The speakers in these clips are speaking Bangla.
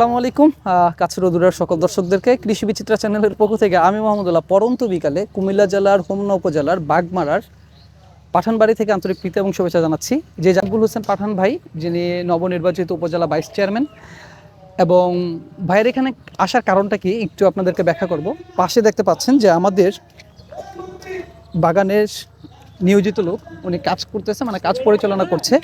আসসালামু আলাইকুম কাছের দূরের সকল দর্শকদেরকে কৃষি বিচিত্রা চ্যানেলের পক্ষ থেকে আমি মোহাম্মদুল্লাহ পরন্ত বিকালে কুমিল্লা জেলার, হোমনা উপজেলার, বাগমারার পাঠানবাড়ি থেকে আন্তরিক প্রীতি এবং শুভেচ্ছা জানাচ্ছি। যে জাকবুল হোসেন পাঠান ভাই, যিনি নবনির্বাচিত উপজেলা ভাইস চেয়ারম্যান, এবং ভাইয়ের এখানে আসার কারণটা কি একটু আপনাদেরকে ব্যাখ্যা করব। পাশে দেখতে পাচ্ছেন যে আমাদের বাগানের নিয়োজিত লোক, উনি কাজ করতেছে মানে কাজ পরিচালনা করছে।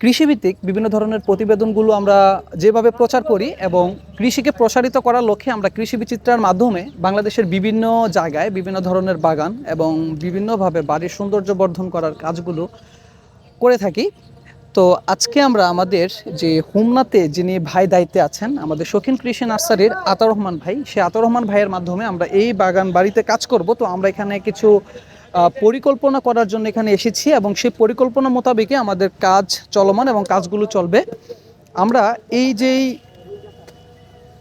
কৃষিভিত্তিক বিভিন্ন ধরনের প্রতিবেদনগুলো আমরা যেভাবে প্রচার করি এবং কৃষিকে প্রসারিত করার লক্ষ্যে আমরা কৃষি বিচিত্রার মাধ্যমে বাংলাদেশের বিভিন্ন জায়গায় বিভিন্ন ধরনের বাগান এবং বিভিন্নভাবে বাড়ির সৌন্দর্য বর্ধন করার কাজগুলো করে থাকি। তো আজকে আমরা আমাদের যে হোমনাতে যিনি ভাই দায়িত্বে আছেন, আমাদের শৌখিন কৃষি নার্সারির আতার রহমান ভাই, সে আতার রহমান ভাইয়ের মাধ্যমে আমরা এই বাগান বাড়িতে কাজ করব। তো আমরা এখানে কিছু পরিকল্পনা করার জন্য এখানে এসেছি এবং সেই পরিকল্পনা মোতাবেকই আমাদের কাজ চলমান এবং কাজগুলো চলবে। আমরা এই যেই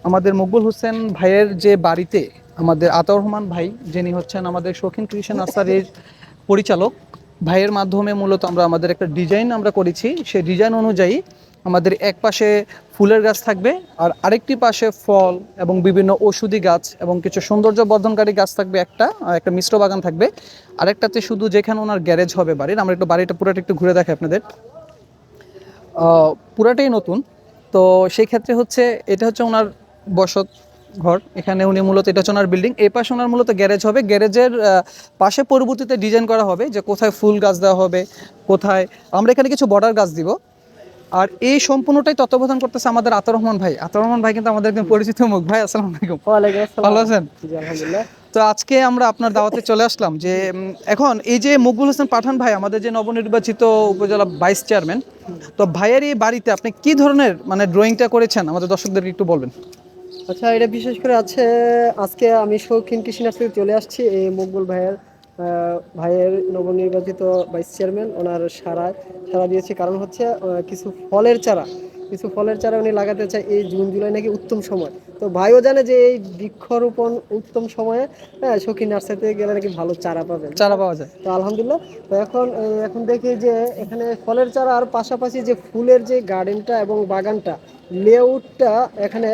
আমাদের মকবুল হোসেন ভাইয়ের যে বাড়িতে আমাদের আতাউর রহমান ভাই, যিনি হচ্ছেন আমাদের শৌখিন কৃষি নার্সারির পরিচালক, ভাইয়ের মাধ্যমে মূলত আমরা আমাদের একটা ডিজাইন আমরা করেছি। সেই ডিজাইন অনুযায়ী আমাদের এক পাশে ফুলের গাছ থাকবে আর আরেকটি পাশে ফল এবং বিভিন্ন ওষুধি গাছ এবং কিছু সৌন্দর্য বর্ধনকারী গাছ থাকবে একটা একটা মিশ্র বাগান থাকবে। আরেকটাতে শুধু যেখানে ওনার গ্যারেজ হবে বাড়ির, আমরা একটু বাড়িটা পুরোটা একটু ঘুরে দেখে আপনাদের। পুরাটাই নতুন, তো সেই ক্ষেত্রে হচ্ছে এটা হচ্ছে ওনার বসত ঘর, এখানে উনি মূলত, এটা হচ্ছে ওনার বিল্ডিং এই পাশে ওনার মূলত গ্যারেজ হবে। গ্যারেজের পাশে পরবর্তীতে ডিজাইন করা হবে যে কোথায় ফুল গাছ দেওয়া হবে, কোথায়, আমরা এখানে কিছু বর্ডার গাছ দিব। আর এই সম্পূর্ণটাই তত্ত্বাবধান করতেছে আমাদের আতর রহমান ভাই। আতর রহমান ভাই কিন্তু আমাদের একদম পরিচিত মুখ। ভাই আসসালামু আলাইকুম। ভালো আছেন? তো আজকে আমরা আপনার দাওয়াতে চলে আসলাম যে এখন এই যে মকবুল হোসেন পাঠান ভাই আমাদের যে নবনির্বাচিত উপজেলা ভাইস চেয়ারম্যান তো ভাইয়ের এই বাড়িতে আপনি কি ধরনের মানে ড্রয়িংটা করেছেন? আমাদের দর্শকদেরকে একটু বলবেন। আচ্ছা এটা বিশেষ করে আছে আজকে আমি শৌখিন কৃষি চলে আসছি এই মকবুল ভাইয়ের ভাইয়ের নবনির্বাচিত ভাইস চেয়ারম্যান ওনার সারা সারা দিয়েছে। কারণ হচ্ছে কিছু ফলের চারা। কিছু ফলের চারা উনি লাগাতে চায় এই জুন জুলাই নাকি উত্তম সময়। তো ভাইও জানে যে এই বৃক্ষরোপণ উত্তম সময়ে হ্যাঁ সখী নার্সারিতে গেলে নাকি ভালো চারা পাবেন। চারা পাওয়া যায়। তো আলহামদুলিল্লাহ তো এখন এখন দেখি যে এখানে ফলের চারা আর পাশাপাশি যে ফুলের যে গার্ডেনটা এবং বাগানটা লেআউটটা এখানে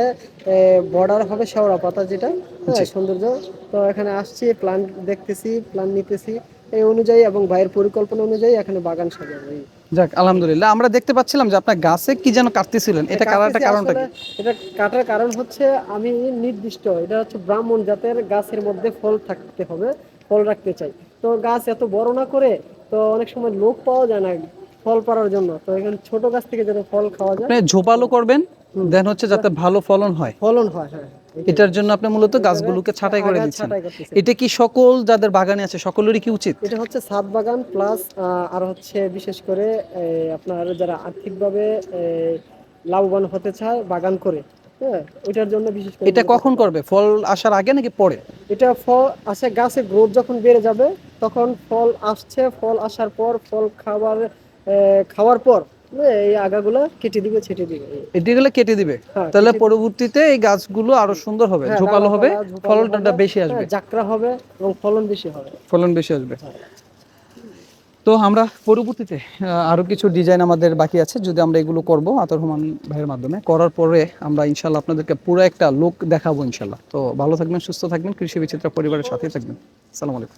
বর্ডার হবে শেওড়া পাতা যেটা হ্যাঁ সৌন্দর্য। তো এখানে আসছি প্ল্যান দেখতেছি প্ল্যান নিতেছি। এই অনুযায়ী এবং ভাইয়ের পরিকল্পনা অনুযায়ী এখানে বাগান সাজাবো। যাক আলহামদুলিল্লাহ। আমরা দেখতে পাচ্ছিলাম যে আপনার গাছে কি যেন কাটতেছিলেন। এটা কাটার কারণটা কি? এটা কাটার কারণ হচ্ছে আমি নির্দিষ্ট এটা হচ্ছে ব্রাহ্মণ জাতের গাছের মধ্যে ফল থাকতে হবে ফল রাখতে চাই। তো গাছ এত বড় না করে তো অনেক সময় লোক পাওয়া যায় না ফল পাড়ার জন্য। তো এখানে ছোট গাছ থেকে যেন ফল খাওয়া যায়। ঝোপালো করবেন? দেন হচ্ছে যাতে ভালো ফলন হয়। ফলন হয় হ্যাঁ। এটার জন্য আপনি মূলত গাছগুলোকে ছাঁটাই করে দিচ্ছেন। এটা কি সকল যাদের বাগানে আছে সকলেরই কি উচিত? এটা হচ্ছে ছাদ বাগান প্লাস আর হচ্ছে বিশেষ করে আপনার যারা আর্থিকভাবে লাভবান হতে চায় বাগান করে হ্যাঁ ওইটার জন্য বিশেষ করে এটা কখন করবে? ফল আসার আগে নাকি পরে? এটা ফল আসে গাছে গ্রোথ যখন বেড়ে যাবে তখন ফল আসছে ফল আসার পর ফল খাবার খাওয়ার পর এই আগাগুলো কেটে দিবে ছেটে দিবে। এটিগুলো কেটে দিবে। হ্যাঁ, তাহলে পরবর্তীতে এই গাছগুলো আরও সুন্দর হবে হ্যাঁ, ঝোপালো হবে ফলনটা বেশি আসবে। হ্যাঁ, জাকরা হবে এবং ফলন বেশি হবে। ফলন বেশি আসবে। তো আমরা পরবর্তীতে কিছু ডিজাইন আমাদের বাকি আছে যদি আমরা এগুলো করব আতর রহমান ভাইয়ের মাধ্যমে। করার পরে আমরা ইনশাল্লাহ আপনাদেরকে পুরো একটা লুক দেখাবো ইনশাল্লাহ তো ভালো থাকবেন সুস্থ থাকবেন কৃষি বিচিত্রা পরিবারের সাথেই থাকবেন। আসসালামু আলাইকুম।